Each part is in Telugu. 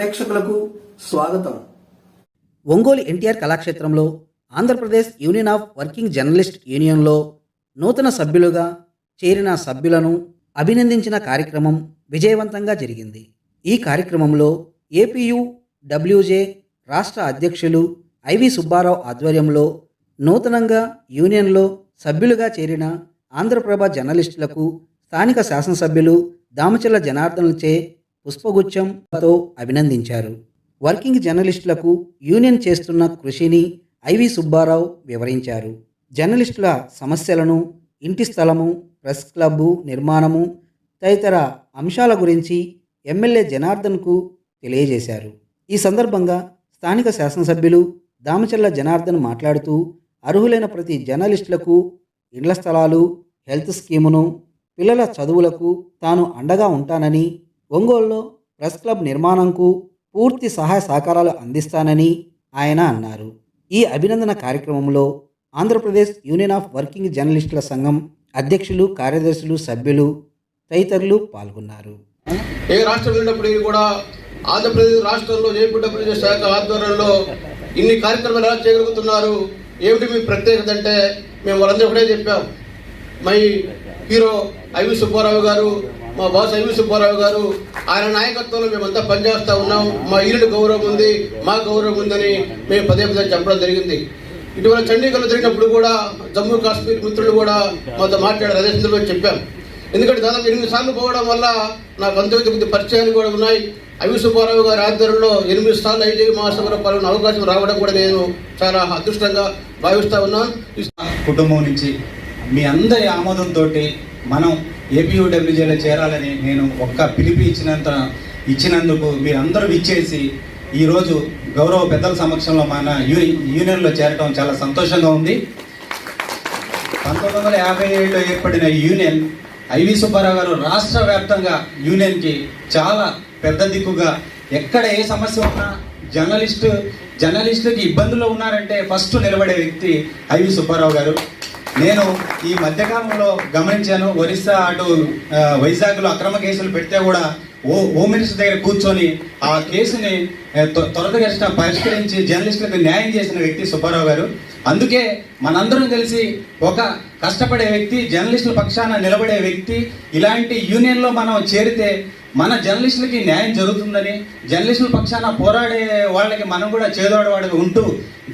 ప్రేక్షకులకు స్వాగతం. ఒంగోలు ఎన్టీఆర్ కళాక్షేత్రంలో Andhra Pradesh union of working journalist యూనియన్లో నూతన సభ్యులుగా చేరిన సభ్యులను అభినందించిన కార్యక్రమం విజయవంతంగా జరిగింది. ఈ కార్యక్రమంలో ఏపీయు డబ్ల్యూజే రాష్ట్ర అధ్యక్షులు ఐవి సుబ్బారావు ఆధ్వర్యంలో నూతనంగా యూనియన్లో సభ్యులుగా చేరిన ఆంధ్రప్రభ జర్నలిస్టులకు స్థానిక శాసనసభ్యులు దామచల్ల జనార్దన్లచే పుష్పగుచ్చంతో అభినందించారు. వర్కింగ్ జర్నలిస్టులకు యూనియన్ చేస్తున్న కృషిని ఐవి సుబ్బారావు వివరించారు. జర్నలిస్టుల సమస్యలను ఇంటి స్థలము ప్రెస్ క్లబ్బు నిర్మాణము తదితర అంశాల గురించి ఎమ్మెల్యే జనార్దన్కు తెలియజేశారు. ఈ సందర్భంగా స్థానిక శాసనసభ్యులు దామచర్ల జనార్దన్ మాట్లాడుతూ అర్హులైన ప్రతి జర్నలిస్టులకు ఇండ్ల స్థలాలు హెల్త్ స్కీమును పిల్లల చదువులకు తాను అండగా ఉంటానని ఒంగోలులో ప్రెస్ క్లబ్ నిర్మాణంకు పూర్తి సహాయ సహకారాలు అందిస్తానని ఆయన అన్నారు. ఈ అభినందన కార్యక్రమంలో ఆంధ్రప్రదేశ్ యూనియన్ ఆఫ్ వర్కింగ్ జర్నలిస్టుల సంఘం అధ్యక్షులు కార్యదర్శులు సభ్యులు తదితరులు పాల్గొన్నారు. ఏ రాష్ట్రం వెళ్ళినప్పటికీ కూడా ఆంధ్రప్రదేశ్ రాష్ట్రంలో జేపీడబ్ల్యూజే శాఖ ఆధ్వర్యంలో ఇన్ని కార్యక్రమాలు ఎలా చేయగలుగుతున్నారు ఏమిటి మీ ప్రత్యేకత అంటే? మేము వాళ్ళందరూ ఒకటే చెప్పాం. మై హీరో ఐవి సుబ్బారావు గారు మా బాస్ ఐవి సుబ్బారావు గారు ఆయన నాయకత్వంలో మేమంతా పనిచేస్తూ ఉన్నాం. మా ఈరుడు గౌరవం ఉంది మా గౌరవం ఉందని మేము పదే పదే చెప్పడం జరిగింది. ఇటీవల చండీగఢ్లో జరిగినప్పుడు కూడా జమ్మూ కాశ్మీర్ మిత్రులు కూడా మాతో మాట్లాడారు అదే సందర్భంగా చెప్పాం. ఎందుకంటే దాదాపు ఎనిమిది సార్లు పోవడం వల్ల నాకు అంతమంది కొద్ది పరిచయాలు కూడా ఉన్నాయి. అవి సుబ్బారావు గారి ఆధ్వర్యంలో ఎనిమిది సార్లు ఐటీ మహాసభలో పాల్గొన్న అవకాశం రావడం కూడా నేను చాలా అదృష్టంగా భావిస్తా ఉన్నాను. కుటుంబం నుంచి మీ అందరి ఆమోదంతో మనం ఏపీఓడబ్ల్యూజేలో చేరాలని నేను ఒక్క పిలిపి ఇచ్చినంత ఇచ్చినందుకు మీరందరూ ఇచ్చేసి ఈరోజు గౌరవ పెద్దల సమక్షంలో మన యూని యూనియన్లో చేరటం చాలా సంతోషంగా ఉంది. పంతొమ్మిది వందల యాభై ఏడులో ఏర్పడిన యూనియన్ ఐవి సుబ్బారావు గారు రాష్ట్ర వ్యాప్తంగా యూనియన్కి చాలా పెద్ద దిక్కుగా ఎక్కడ ఏ సమస్య ఉన్నా జర్నలిస్టు జర్నలిస్టుకి ఇబ్బందులు ఉన్నారంటే ఫస్ట్ నిలబడే వ్యక్తి ఐవి సుబ్బారావు గారు. నేను ఈ మధ్యకాలంలో గమనించాను ఒరిస్సా అటు వైజాగ్లో అక్రమ కేసులు పెడితే కూడా ఓ హోమ్ మినిస్టర్ దగ్గర కూర్చొని ఆ కేసుని ఆ, పరిష్కరించి జర్నలిస్టులకు న్యాయం చేసిన వ్యక్తి సుబ్బారావు గారు. అందుకే మనందరం కలిసి ఒక కష్టపడే వ్యక్తి జర్నలిస్టుల పక్షాన నిలబడే వ్యక్తి ఇలాంటి యూనియన్లో మనం చేరితే మన జర్నలిస్టులకి న్యాయం జరుగుతుందని జర్నలిస్టుల పక్షాన పోరాడే వాళ్ళకి మనం కూడా చేదోడవాడిగా ఉంటూ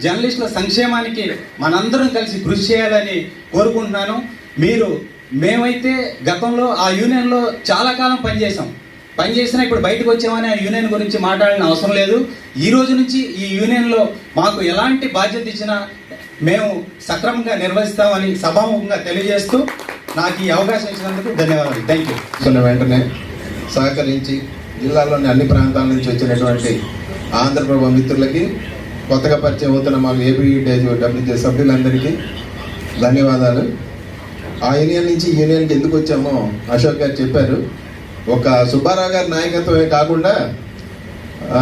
జర్నలిస్టుల సంక్షేమానికి మనందరం కలిసి కృషి చేయాలని కోరుకుంటున్నాను. మీరు మేమైతే గతంలో ఆ యూనియన్లో చాలా కాలం పనిచేసాం పనిచేసినా ఇప్పుడు బయటకు వచ్చామని ఆ యూనియన్ గురించి మాట్లాడిన అవసరం లేదు. ఈ రోజు నుంచి ఈ యూనియన్లో మాకు ఎలాంటి బాధ్యత ఇచ్చినా మేము సక్రమంగా నిర్వహిస్తామని సభాముఖంగా తెలియజేస్తూ నాకు ఈ అవకాశం ఇచ్చినందుకు ధన్యవాదాలు. థ్యాంక్ యూ వెంటనే సహకరించి జిల్లాలోని అన్ని ప్రాంతాల నుంచి వచ్చినటువంటి ఆంధ్రప్రభ మిత్రులకి కొత్తగా పరిచయం అవుతున్న మాకు ఏపీ డబ్ల్యూజే సభ్యులందరికీ ధన్యవాదాలు. ఆ యూనియన్ నుంచి యూనియన్కి ఎందుకు వచ్చామో అశోక్ గారు చెప్పారు. ఒక సుబ్బారావు గారి నాయకత్వమే కాకుండా ఆ,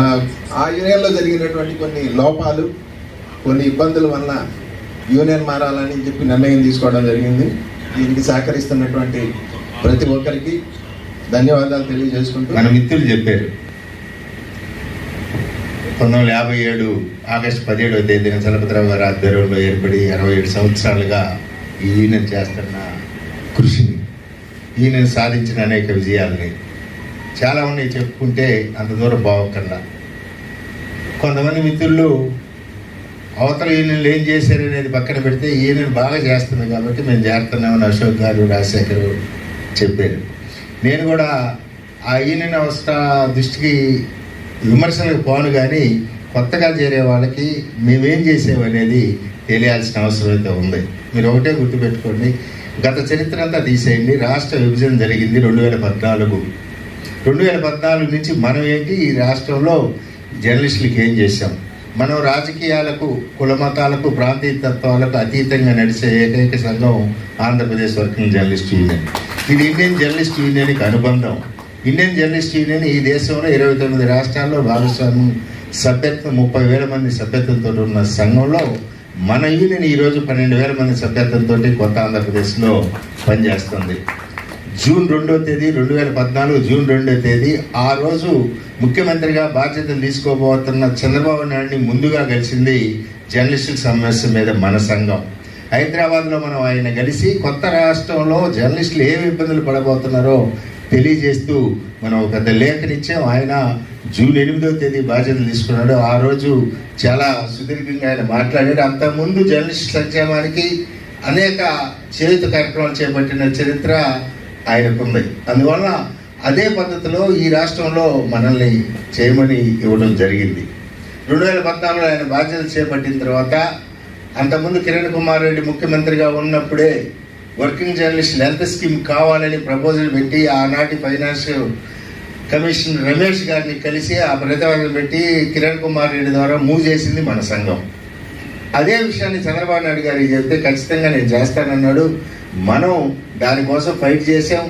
ఆ యూనియన్లో జరిగినటువంటి కొన్ని లోపాలు కొన్ని ఇబ్బందుల వల్ల యూనియన్ మారాలని చెప్పి నిర్ణయం తీసుకోవడం జరిగింది. దీనికి సహకరిస్తున్నటువంటి ప్రతి ఒక్కరికి ధన్యవాదాలు తెలియజేసుకుంటూ మన మిత్రులు చెప్పారు. పంతొమ్మిది వందల యాభై ఏడు ఆగస్టు పదిహేడవ తేదీన చలపతిరావు గారి ఆధ్వర్యంలో ఏర్పడి అరవై ఏడు సంవత్సరాలుగా ఈయన చేస్తున్న కృషిని ఈయన సాధించిన అనేక విజయాలని చాలా ఉన్నాయి చెప్పుకుంటే అంత దూరం బాగోకుండా కొంతమంది మిత్రులు అవతల ఈయనలు ఏం చేశారు అనేది పక్కన పెడితే ఈయన బాగా చేస్తుంది కాబట్టి మేము చేస్తున్నామని అశోక్ గారు రాజశేఖర్ చెప్పారు. నేను కూడా ఆ యూనియన్ అవస్థ దృష్టికి విమర్శలకు పోను కానీ కొత్తగా చేరే వాళ్ళకి మేమేం చేసేవనేది తెలియాల్సిన అవసరం అయితే ఉంది. మీరు ఒకటే గుర్తుపెట్టుకోండి. గత చరిత్ర అంతా తీసేయండి. రాష్ట్ర విభజన జరిగింది రెండు వేల పద్నాలుగు. రెండు వేల పద్నాలుగు నుంచి మనం ఏంటి? ఈ రాష్ట్రంలో జర్నలిస్టులకి ఏం చేశాం? మనం రాజకీయాలకు కుల మతాలకు ప్రాంతీయ తత్వాలకు అతీతంగా నడిచే ఏకైక సంఘం ఆంధ్రప్రదేశ్ వర్కింగ్ జర్నలిస్ట్ యూనియన్. ఇది ఇండియన్ జర్నలిస్ట్ యూనియన్కి అనుబంధం. ఇండియన్ జర్నలిస్ట్ యూనియన్ ఈ దేశంలో ఇరవై తొమ్మిది రాష్ట్రాల్లో భాగస్వామ్యం సభ్యత్వం ముప్పై వేల మంది సభ్యత్వంతో ఉన్న సంఘంలో మన యూనియన్ ఈరోజు పన్నెండు వేల మంది సభ్యత్వంతో కొత్త ఆంధ్రప్రదేశ్లో పనిచేస్తుంది. జూన్ రెండో తేదీ రెండు వేల పద్నాలుగు జూన్ రెండో తేదీ ఆ రోజు ముఖ్యమంత్రిగా బాధ్యతలు తీసుకోబోతున్న చంద్రబాబు నాయుడిని ముందుగా కలిసింది జర్నలిస్టుల సమస్య మీద మన సంఘం. హైదరాబాద్లో మనం ఆయన కలిసి కొత్త రాష్ట్రంలో జర్నలిస్టులు ఏమి ఇబ్బందులు పడబోతున్నారో తెలియజేస్తూ మనం ఒక పెద్ద లేఖనిచ్చాం ఆయన జూన్ ఎనిమిదో తేదీ బాధ్యతలు తీసుకున్నాడు. ఆ రోజు చాలా సుదీర్ఘంగా ఆయన మాట్లాడాడు. అంతకుముందు జర్నలిస్ట్ సంక్షేమానికి అనేక చేయుత కార్యక్రమాలు చేపట్టిన చరిత్ర ఆయనకుంది. అందువల్ల అదే పద్ధతిలో ఈ రాష్ట్రంలో మనల్ని చేయమని ఇవ్వడం జరిగింది. రెండు వేల పద్నాలుగులో ఆయన బాధ్యతలు చేపట్టిన తర్వాత అంతకుముందు కిరణ్ కుమార్ రెడ్డి ముఖ్యమంత్రిగా ఉన్నప్పుడే వర్కింగ్ జర్నలిస్ట్ హెల్త్ స్కీమ్ కావాలని ప్రపోజల్ పెట్టి ఆనాటి ఫైనాన్షియల్ కమిషన్ రమేష్ గారిని కలిసి ఆ ప్రతిపాదన పెట్టి కిరణ్ కుమార్ రెడ్డి ద్వారా మూవ్ చేసింది మన సంఘం. అదే విషయాన్ని చంద్రబాబు నాయుడు గారికి చెప్తే ఖచ్చితంగా నేను చేస్తానన్నాడు. మనం దానికోసం ఫైట్ చేసాం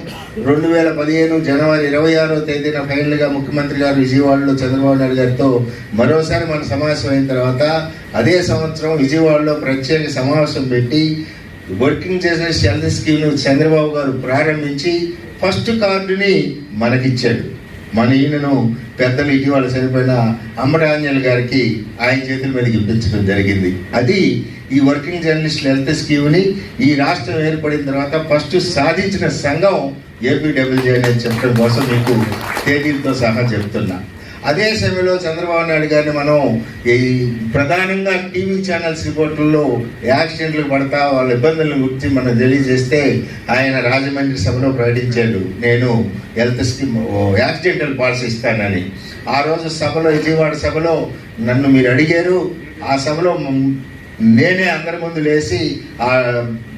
రెండు వేల పదిహేను జనవరి ఇరవై ఆరో తేదీన ఫైనల్గా ముఖ్యమంత్రి గారు విజయవాడలో చంద్రబాబు నాయుడు గారితో మరోసారి మన సమావేశం అయిన తర్వాత అదే సంవత్సరం విజయవాడలో ప్రత్యేక సమావేశం పెట్టి వర్కింగ్ చేసిన సెల్ స్కీమ్ను చంద్రబాబు గారు ప్రారంభించి ఫస్ట్ కార్డుని మనకిచ్చాడు. మన ఈయనను పెద్దలు ఇటీవల చనిపోయిన అమరాంజల్ గారికి ఆయన చేతుల మీదకి ఇప్పించడం జరిగింది. అది ఈ వర్కింగ్ జర్నలిస్ట్ హెల్త్ స్కీమ్ని ఈ రాష్ట్రం ఏర్పడిన తర్వాత ఫస్ట్ సాధించిన సంఘం ఏపీడబ్ల్యూజే అని చెప్పడం కోసం మీకు తేదీలతో సహా చెప్తున్నా. అదే సమయంలో చంద్రబాబు నాయుడు గారిని మనం ఈ ప్రధానంగా టీవీ ఛానల్స్ రిపోర్టుల్లో యాక్సిడెంట్లు పడతా వాళ్ళ ఇబ్బందులను గురించి మనం తెలియజేస్తే ఆయన రాజమండ్రి సభలో ప్రకటించాడు. నేను హెల్త్ స్కీమ్ యాక్సిడెంటల్ పాలసీ ఇస్తానని. ఆ రోజు సభలో విజయవాడ సభలో నన్ను మీరు అడిగారు. ఆ సభలో నేనే అందరి ముందు లేచి ఆ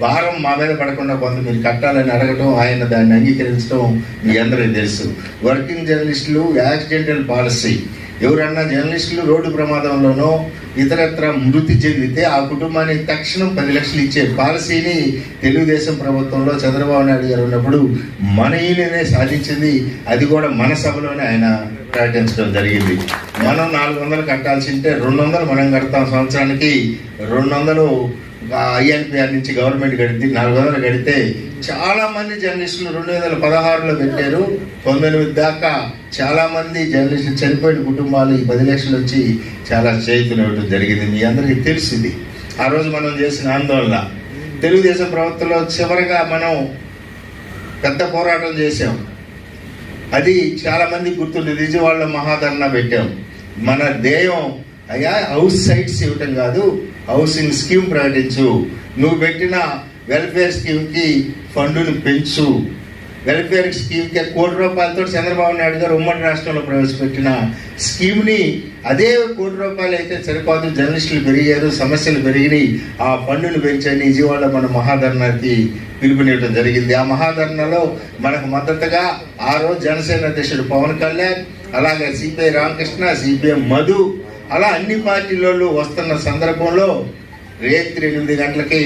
భారం మా మీద పడకుండా కొంత మీరు కట్టాలని అడగటం ఆయన దాన్ని అంగీకరించడం మీ అందరికీ తెలుసు. వర్కింగ్ జర్నలిస్టులు యాక్సిడెంటల్ పాలసీ. ఎవరన్నా జర్నలిస్టులు రోడ్డు ప్రమాదంలోనో ఇతరత్ర మృతి చెందితే ఆ కుటుంబానికి తక్షణం పది లక్షలు ఇచ్చే పాలసీని తెలుగుదేశం ప్రభుత్వంలో చంద్రబాబు నాయుడు గారు ఉన్నప్పుడు మన ఈయననే సాధించింది. అది కూడా మన సభలోనే ఆయన ప్రకటించడం జరిగింది. మనం నాలుగు వందలు కట్టాల్సి ఉంటే రెండు వందలు మనం కడతాం సంవత్సరానికి. రెండు వందలు ఐఎన్పిఆర్ నుంచి గవర్నమెంట్ గడితే నాలుగు వందలు కడితే చాలా మంది జర్నలిస్టులు రెండు వేల పదహారులో పెట్టారు. పంతొమ్మిది దాకా చాలా మంది జర్నలిస్టులు చనిపోయిన కుటుంబాలు ఈ పది లక్షలు వచ్చి చాలా చేతునివ్వడం జరిగింది. మీ అందరికీ తెలిసింది. ఆ రోజు మనం చేసిన ఆందోళన. తెలుగుదేశం ప్రవర్తనలో చివరిగా మనం పెద్ద పోరాటం చేసాం అది చాలా మంది గుర్తుంది విజయవాడలో మహాధరణ పెట్టాం. మన ధ్యేయం అయ్యా హౌస్ సైట్స్ ఇవ్వటం కాదు హౌసింగ్ స్కీమ్ ప్రకటించు. నువ్వు పెట్టిన వెల్ఫేర్ స్కీమ్కి ఫండును పెంచు. వెల్ఫేర్ స్కీమ్కి కోటి రూపాయలతో చంద్రబాబు నాయుడు గారు ఉమ్మడి రాష్ట్రంలో ప్రవేశపెట్టిన స్కీమ్ని అదే కోటి రూపాయలు అయితే సరిపోదు జర్నలిస్టులు పెరిగారు సమస్యలు పెరిగినాయి. ఆ ఫండును పెంచని విజయవాడలో మన మహాధర్నాకి పిలుపునివ్వడం జరిగింది. ఆ మహాధర్నలో మనకు మద్దతుగా ఆ రోజు జనసేన అధ్యక్షుడు పవన్ కళ్యాణ్ అలాగే సిపిఐ రామకృష్ణ సిపిఎం మధు అలా అన్ని పార్టీలలో వస్తున్న సందర్భంలో రేత్రి ఎనిమిది గంటలకి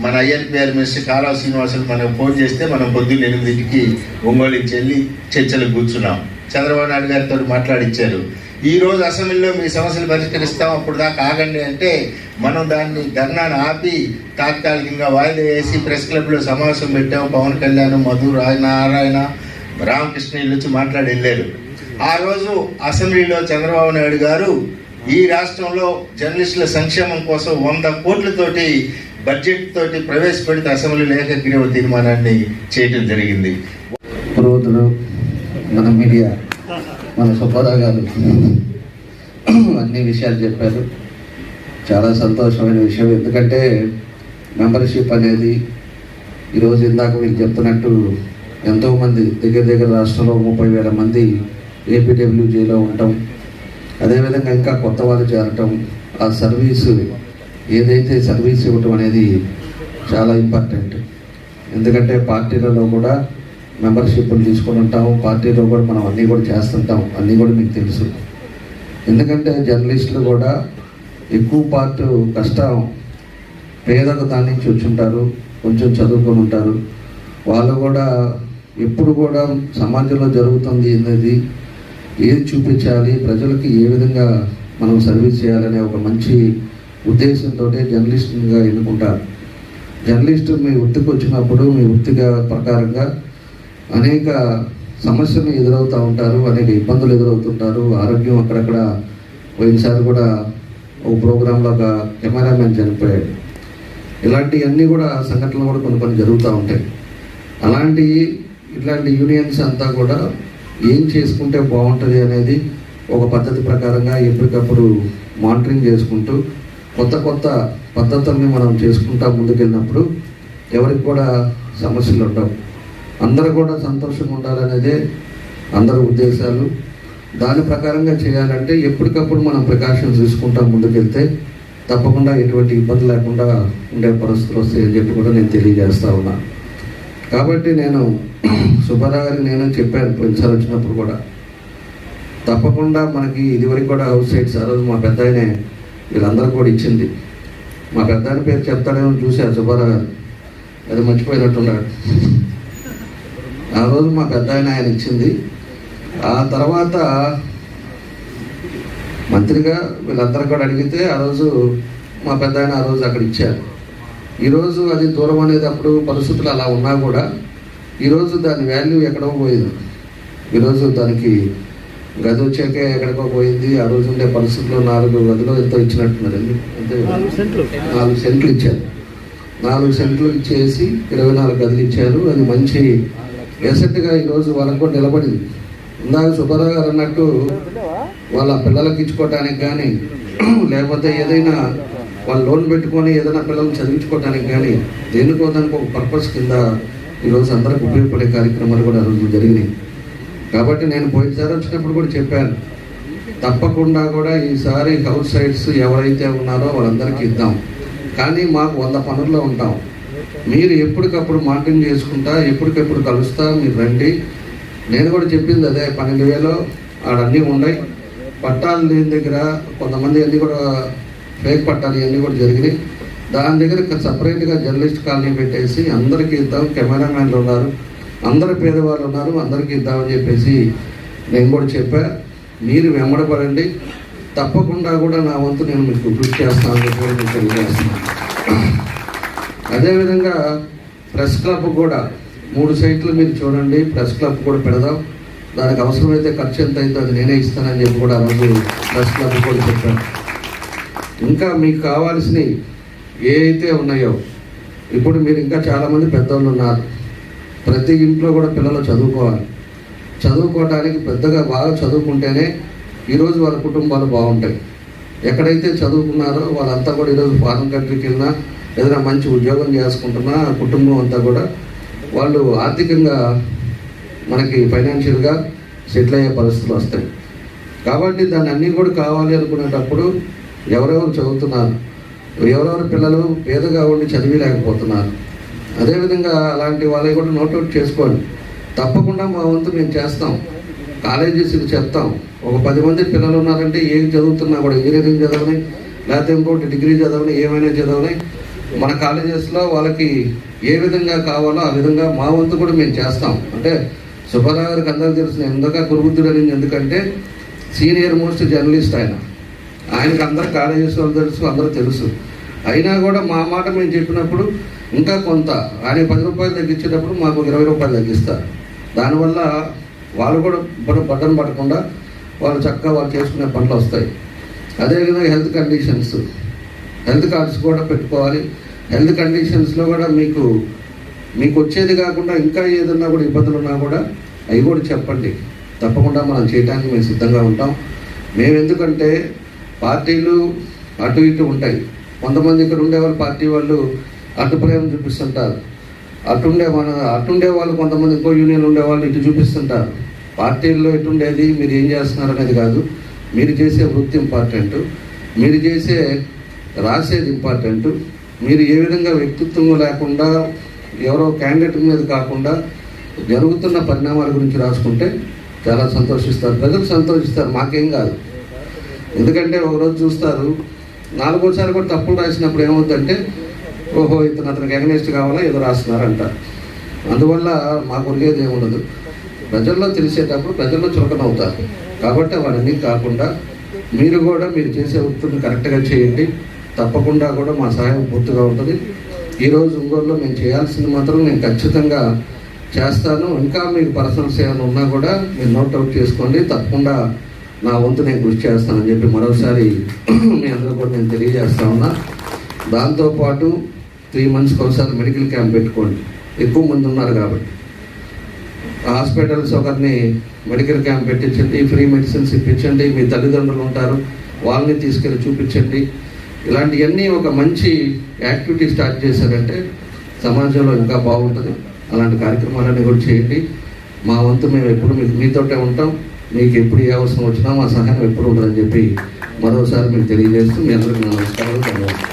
మన ఐఎన్పిఆర్ మినిస్టర్ కారా శ్రీనివాసులు మనం ఫోన్ చేస్తే మనం పొద్దున్న ఎనిమిదింటికి ఒంగోలుకి చెల్లి చర్చలు కూర్చున్నాం. చంద్రబాబు నాయుడు గారితో మాట్లాడిచ్చారు. ఈ రోజు అసెంబ్లీలో మీ సమస్యలు పరిష్కరిస్తాం అప్పుడు దాకా ఆగండి అంటే మనం దాన్ని ధర్నాను ఆపి తాత్కాలికంగా వాయిదా వేసి ప్రెస్ క్లబ్లో సమావేశం పెట్టాం. పవన్ కళ్యాణ్ మధు నారాయణ రామకృష్ణ వీళ్ళు వచ్చి మాట్లాడి వెళ్ళారు. ఆ రోజు అసెంబ్లీలో చంద్రబాబు నాయుడు గారు ఈ రాష్ట్రంలో జర్నలిస్టుల సంక్షేమం కోసం వంద కోట్లతోటి బడ్జెట్ తోటి ప్రవేశపెడితే అసెంబ్లీలో ఏకగ్రీవ తీర్మానాన్ని చేయడం జరిగింది. పురోహితులు మన మీడియా మన సుబ్బారావు గారు అన్ని విషయాలు చెప్పారు. చాలా సంతోషమైన విషయం. ఎందుకంటే మెంబర్షిప్ అనేది ఈరోజు ఇందాక మీరు చెప్తున్నట్టు ఎంతోమంది దగ్గర దగ్గర రాష్ట్రంలో ముప్పై వేల మంది ఏపీడబ్ల్యూజేలో ఉండటం అదేవిధంగా ఇంకా కొత్త వారు చేరటం ఆ సర్వీసు ఏదైతే సర్వీస్ ఇవ్వటం అనేది చాలా ఇంపార్టెంట్. ఎందుకంటే పార్టీలలో కూడా మెంబర్షిప్లు తీసుకొని ఉంటాము పార్టీలో కూడా మనం అన్నీ కూడా చేస్తుంటాం అన్నీ కూడా మీకు తెలుసు. ఎందుకంటే జర్నలిస్టులు కూడా ఎక్కువ పార్ట్ కష్టం పేదల దాని నుంచి వచ్చి ఉంటారు కొంచెం చదువుకొని ఉంటారు. వాళ్ళు కూడా ఎప్పుడు కూడా సమాజంలో జరుగుతుంది అనేది ఏది చూపించాలి? ప్రజలకి ఏ విధంగా మనం సర్వీస్ చేయాలనే ఒక మంచి ఉద్దేశంతో జర్నలిస్ట్గా ఎన్నుకుంటారు. జర్నలిస్ట్ మీ వృత్తికి వచ్చినప్పుడు మీ వృత్తిగా ప్రకారంగా అనేక సమస్యలు ఎదురవుతూ ఉంటారు అనేక ఇబ్బందులు ఎదురవుతుంటారు. ఆరోగ్యం అక్కడక్కడ పోయినసారి కూడా ఒక ప్రోగ్రాంలో ఒక కెమెరామెన్ చనిపోయాడు. ఇలాంటివన్నీ కూడా సంఘటనలు కూడా కొన్ని కొన్ని జరుగుతూ ఉంటాయి. అలాంటి ఇట్లాంటి యూనియన్స్ అంతా కూడా ఏం చేసుకుంటే బాగుంటుంది అనేది ఒక పద్ధతి ప్రకారంగా ఎప్పటికప్పుడు మానిటరింగ్ చేసుకుంటూ కొత్త కొత్త పద్ధతుల్ని మనం చేసుకుంటా ముందుకెళ్ళినప్పుడు ఎవరికి కూడా సమస్యలు ఉండవు. అందరూ కూడా సంతోషంగా ఉండాలనేదే అందరి ఉద్దేశాలు. దాని ప్రకారంగా చేయాలంటే ఎప్పటికప్పుడు మనం ప్రికాషన్స్ తీసుకుంటా ముందుకెళ్తే తప్పకుండా ఎటువంటి ఇబ్బంది లేకుండా ఉండే పరిస్థితులు వస్తాయని చెప్పి కూడా నేను తెలియజేస్తా ఉన్నాను కాబట్టి నేను సుబ్బారావు గారికి నేను చెప్పాను పోయినసారి వచ్చినప్పుడు కూడా. తప్పకుండా మనకి ఇదివరకు కూడా హౌస్ సైడ్స్ ఆ రోజు మా పెద్ద ఆయనే వీళ్ళందరూ కూడా ఇచ్చింది. మా పెద్ద ఆయన పేరు చెప్తాడేమో చూశారు సుబ్బారావు గారు. అది మర్చిపోయినట్టున్నాడు. ఆ రోజు మా పెద్ద ఆయన ఆయన ఇచ్చింది. ఆ తర్వాత మంత్రిగా వీళ్ళందరూ కూడా అడిగితే ఆ రోజు మా పెద్ద ఆయన ఆ రోజు అక్కడ ఇచ్చారు. ఈరోజు అది దూరం అనేది అప్పుడు పరిస్థితులు అలా ఉన్నా కూడా ఈరోజు దాని వాల్యూ ఎక్కడో పోయింది. ఈరోజు దానికి గది వచ్చాకే ఎక్కడికో పోయింది. ఆ రోజు ఉండే పరిస్థితుల్లో నాలుగు గదిలో ఎంతో ఇచ్చినట్టున్నారు అంతే? నాలుగు సెంట్లు. ఇచ్చారు. నాలుగు సెంట్లు ఇచ్చేసి ఇరవై నాలుగు గదులు ఇచ్చారు. అది మంచి ఎసెట్గా ఈరోజు వాళ్ళకు కూడా నిలబడింది. ఇందాక సుబ్బారావు గారు అన్నట్టు వాళ్ళ పిల్లలకి ఇచ్చుకోవటానికి కానీ లేకపోతే ఏదైనా వాళ్ళు లోన్ పెట్టుకొని ఏదైనా పిల్లల్ని చదివించుకోవటానికి కానీ దేనికో దానికి ఒక పర్పస్ కింద ఈరోజు అందరికి ఉపయోగపడే కార్యక్రమాలు కూడా ఆ రోజు జరిగినాయి. కాబట్టి నేను పోయినసారి వచ్చినప్పుడు కూడా చెప్పాను తప్పకుండా కూడా ఈసారి హౌస్ సైడ్స్ ఎవరైతే ఉన్నారో వాళ్ళందరికీ ఇద్దాం. కానీ మాకు వంద పనుల్లో ఉంటాం. మీరు ఎప్పటికప్పుడు మానిటరింగ్ చేసుకుంటా ఎప్పటికప్పుడు కలుస్తా మీరు రండి. నేను కూడా చెప్పింది అదే పన్నెండు వేలు ఆడన్నీ ఉన్నాయి పట్టాలు లేని దగ్గర కొంతమంది అన్నీ కూడా ఫేక్ పట్టాలు ఇవన్నీ కూడా జరిగినాయి. దాని దగ్గర సపరేట్గా జర్నలిస్ట్ కాలనీ పెట్టేసి అందరికీ ఇద్దాం కెమెరామ్యాన్లు ఉన్నారు అందరు పేదవాళ్ళు ఉన్నారు అందరికీ ఇద్దామని చెప్పేసి నేను కూడా చెప్పా. మీరు వెంబడపడండి. తప్పకుండా కూడా నా వంతు నేను మీకు కృషి చేస్తాను కూడా తెలియజేస్తున్నాను. అదేవిధంగా ప్రెస్ క్లబ్ కూడా మూడు సైట్లు మీరు చూడండి ప్రెస్ క్లబ్ కూడా పెడదాం. దానికి అవసరమైతే ఖర్చు ఎంత అయిందో అది నేనే ఇస్తానని చెప్పి కూడా ఆ రోజు ప్రెస్ క్లబ్ కూడా చెప్పాను ఇంకా మీకు కావాల్సినవి ఏ అయితే ఉన్నాయో ఇప్పుడు మీరు ఇంకా చాలామంది పెద్దవాళ్ళు ఉన్నారు. ప్రతి ఇంట్లో కూడా పిల్లలు చదువుకోవాలి. చదువుకోవడానికి పెద్దగా బాగా చదువుకుంటేనే ఈరోజు వాళ్ళ కుటుంబాలు బాగుంటాయి. ఎక్కడైతే చదువుకున్నారో వాళ్ళంతా కూడా ఈరోజు ఫారెన్ కంట్రీకి వెళ్ళినా ఏదైనా మంచి ఉద్యోగం చేసుకుంటున్నా ఆ కుటుంబం అంతా కూడా వాళ్ళు ఆర్థికంగా మనకి ఫైనాన్షియల్గా సెటిల్ అయ్యే పరిస్థితులు వస్తాయి. కాబట్టి దాన్ని అన్నీ కూడా కావాలి అనుకునేటప్పుడు ఎవరెవరు చదువుతున్నారు. ఎవరెవరు పిల్లలు పేదగా ఉండి చదివిలేకపోతున్నారు. అదేవిధంగా అలాంటి వాళ్ళని కూడా నోట్అవుట్ చేసుకోండి. తప్పకుండా మా వంతు మేము చేస్తాం. కాలేజెస్కి చెప్తాం. ఒక పది మంది పిల్లలు ఉన్నారంటే ఏం చదువుతున్నా కూడా ఇంజనీరింగ్ చదవని లేకపోతే ఇంకోటి డిగ్రీ చదవని ఏమైనా చదవని మన కాలేజెస్లో వాళ్ళకి ఏ విధంగా కావాలో ఆ విధంగా మా వంతు కూడా మేము చేస్తాం. అంటే సుబ్బారావు గారికి అందరికీ తెలిసిన ఎందుక గురుబుద్ధుడు అని ఎందుకంటే సీనియర్ మోస్ట్ జర్నలిస్ట్ ఆయన. ఆయనకి అందరు కాలేజెస్ వాళ్ళు తెలుసు అందరూ తెలుసు. అయినా కూడా మా మాట మేము చెప్పినప్పుడు ఇంకా కొంత ఆయన పది రూపాయలు తగ్గించేటప్పుడు మాకు ఇరవై రూపాయలు తగ్గిస్తారు. దానివల్ల వాళ్ళు కూడా బట్టన్ పడకుండా పట్టకుండా వాళ్ళు చక్కగా వాళ్ళు చేసుకునే పనులు వస్తాయి. అదేవిధంగా హెల్త్ కండిషన్స్. హెల్త్ కార్డ్స్ కూడా పెట్టుకోవాలి. హెల్త్ కండిషన్స్లో కూడా మీకు మీకు వచ్చేది కాకుండా ఇంకా ఏదన్నా కూడా ఇబ్బందులు ఉన్నా కూడా అవి కూడా చెప్పండి. తప్పకుండా మనం చేయడానికి మేము సిద్ధంగా ఉంటాం. మేము ఎందుకంటే పార్టీలు అటు ఇటు ఉంటాయి. కొంతమంది ఇక్కడ ఉండేవాళ్ళు పార్టీ వాళ్ళు అటు ప్రేమ చూపిస్తుంటారు. అటుండే మన అటుండే వాళ్ళు కొంతమంది ఇంకో యూనియన్ ఉండేవాళ్ళు ఇటు చూపిస్తుంటారు. పార్టీల్లో ఎటుండేది మీరు ఏం చేస్తున్నారు అనేది కాదు. మీరు చేసే వృత్తి ఇంపార్టెంట్ మీరు చేసే రాసేది ఇంపార్టెంట్ మీరు ఏ విధంగా వ్యక్తిత్వం లేకుండా ఎవరో క్యాండిడేట్ మీద కాకుండా జరుగుతున్న పరిణామాల గురించి రాసుకుంటే చాలా సంతోషిస్తారు. ప్రజలు సంతోషిస్తారు. మాకేం కాదు. ఎందుకంటే ఒకరోజు చూస్తారు నాలుగోసారి కూడా తప్పులు రాసినప్పుడు ఏమవుతుందంటే ఓహో ఇతను అతనికి ఎగనెస్ట్ కావాలా ఏదో రాస్తున్నారంట. అందువల్ల మాకు ఉరిగేది ఏముండదు ప్రజల్లో తెలిసేటప్పుడు ప్రజల్లో చురకనవుతారు కాబట్టి అవన్నీ కాకుండా మీరు కూడా మీరు చేసే వృత్తులను కరెక్ట్గా చేయండి. తప్పకుండా కూడా మా సహాయం పూర్తిగా ఉంటుంది. ఈరోజు ఒంగోలులో మేము చేయాల్సింది మాత్రం నేను ఖచ్చితంగా చేస్తాను. ఇంకా మీకు పర్సనల్స్ ఏమైనా ఉన్నా కూడా మీరు నోట్ అవుట్ చేసుకోండి. తప్పకుండా నా వంతు నేను కృషి చేస్తానని చెప్పి మరోసారి మీ అందరూ కూడా నేను తెలియజేస్తా ఉన్నా. దాంతోపాటు త్రీ మంత్స్కి ఒకసారి మెడికల్ క్యాంప్ పెట్టుకోండి. ఎక్కువ మంది ఉన్నారు కాబట్టి. హాస్పిటల్స్ ఒకరిని మెడికల్ క్యాంప్ పెట్టించండి ఫ్రీ మెడిసిన్స్ ఇప్పించండి మీ తల్లిదండ్రులు ఉంటారు వాళ్ళని తీసుకెళ్ళి చూపించండి. ఇలాంటివన్నీ ఒక మంచి యాక్టివిటీ స్టార్ట్ చేశారంటే సమాజంలో ఇంకా బాగుంటుంది. అలాంటి కార్యక్రమాలన్నీ కూడా చేయండి. మా వంతు మేము ఎప్పుడు మీకు మీతోటే ఉంటాం. మీకు ఎప్పుడు ఏ అవసరం వచ్చినా మా సహాయం ఎప్పుడు ఉండదని చెప్పి మరోసారి మీకు తెలియజేస్తూ మీ అందరికీ నమస్కారం ధన్యవాదాలు.